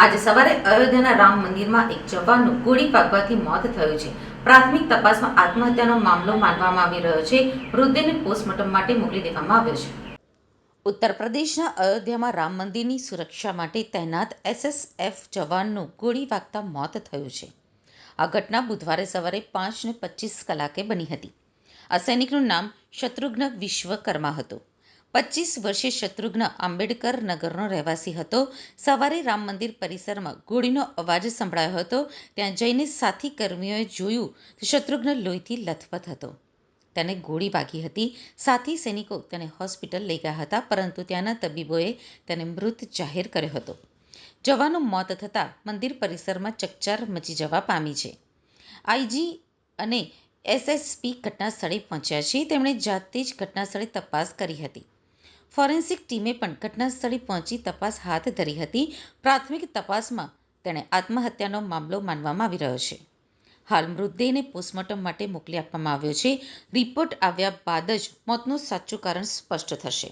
આજે સવારે અયોધ્યાના રામ મંદિરમાં એક જવાનનું ગોળી વાગવાથી મોત થયું છે. પ્રાથમિક તપાસમાં આત્મહત્યાનો મામલો માનવામાં આવી રહ્યો છે. મૃતદેહને પોસ્ટમોર્ટમ માટે મોકલી દેવામાં આવ્યો છે. ઉત્તર પ્રદેશના અયોધ્યામાં રામ મંદિરની સુરક્ષા માટે તૈનાત એસએસએફ જવાનનું ગોળી વાગતા મોત થયું છે. આ ઘટના બુધવારે સવારે પાંચને પચીસ કલાકે બની હતી. આ સૈનિકનું નામ શત્રુઘ્ન વિશ્વકર્મા હતું. પચીસ વર્ષીય શત્રુઘ્ન આંબેડકર નગરનો રહેવાસી હતો. સવારે રામ મંદિર પરિસરમાં ગોળીનો અવાજ સંભળાયો હતો. ત્યાં જઈને સાથી કર્મીઓએ જોયું તો શત્રુઘ્ન લોહીથી લથપથ હતો. તેને ગોળી વાગી હતી. સાથી સૈનિકો તેને હોસ્પિટલ લઈ ગયા હતા, પરંતુ ત્યાંના તબીબોએ તેને મૃત જાહેર કર્યો હતો. જવાનું મોત થતાં મંદિર પરિસરમાં ચકચાર મચી જવા પામી છે. આઈજી અને એસએસપી ઘટના સ્થળે પહોંચ્યા છે. તેમણે જાતે જ ઘટના સ્થળે તપાસ કરી હતી. ફોરેન્સિક ટીમે પણ ઘટના સ્થળે પહોંચી તપાસ હાથ ધરી હતી. પ્રાથમિક તપાસમાં તેણે આત્મહત્યાનો મામલો માનવામાં આવી રહ્યો છે. હાલ મૃતદેહને પોસ્ટમોર્ટમ માટે મોકલી આપવામાં આવ્યો છે. રિપોર્ટ આવ્યા બાદ જ મોતનું સાચું કારણ સ્પષ્ટ થશે.